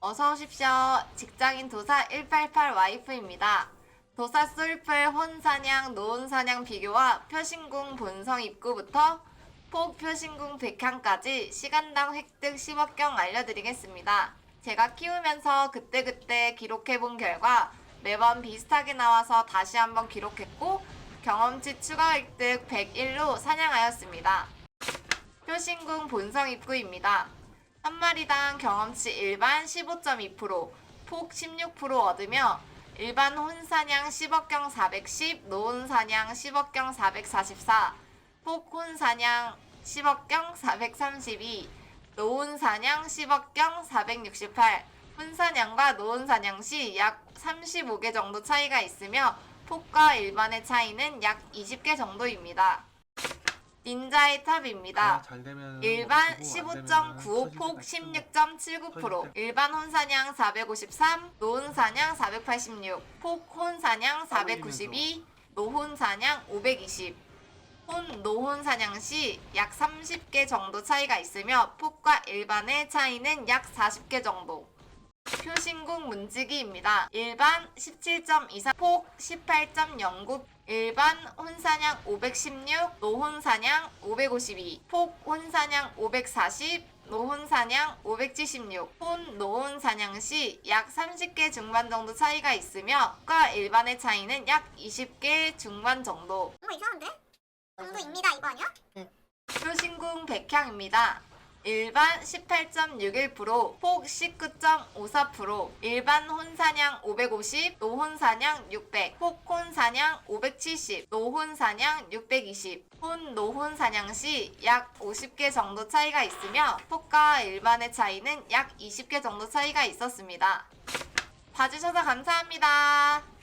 어서 오십시오. 직장인 도사 188 와이프입니다. 도사 솔플 혼사냥 노혼사냥 비교와 표신궁 본성 입구부터 폭 표신궁 백향까지 시간당 획득 10억경 알려드리겠습니다. 제가 키우면서 그때그때 기록해본 결과 매번 비슷하게 나와서 다시 한번 기록했고 경험치 추가 획득 101로 사냥하였습니다. 표신궁 본성 입구입니다. 한 마리당 경험치 일반 15.2%, 폭 16% 얻으며 일반 혼사냥 10억경 410, 노혼사냥 10억경 444, 폭 혼사냥 10억경 432, 노혼사냥 10억경 468, 혼사냥과 노혼사냥 시 약 35개 정도 차이가 있으며 폭과 일반의 차이는 약 20개 정도입니다. 닌자의 탑입니다. 아, 잘 되면 일반 먹히고 안 15.95, 되면은 폭 터질 때가 있고. 16.79%, 터질 때. 일반 혼사냥 453, 노혼사냥 486, 폭 혼사냥 492, 노혼사냥 520. 혼 노혼 사냥 시 약 30개 정도 차이가 있으며 폭과 일반의 차이는 약 40개 정도. 표신궁 문지기입니다. 일반 17.24, 폭 18.09, 일반 혼사냥 516, 노혼사냥 552, 폭 혼사냥 540, 노혼사냥 576, 혼 노혼사냥 시 약 30개 중반 정도 차이가 있으며 과 일반의 차이는 약 20개 중반 정도. 뭔가 이상한데? 정도입니다 이거 아니야? 표신궁 백향입니다. 일반 18.61%, 폭 19.54%, 일반 혼사냥 550, 노혼사냥 600, 폭 혼사냥 570, 노혼사냥 620, 혼 노혼 사냥 시 약 50개 정도 차이가 있으며 폭과 일반의 차이는 약 20개 정도 차이가 있었습니다. 봐주셔서 감사합니다.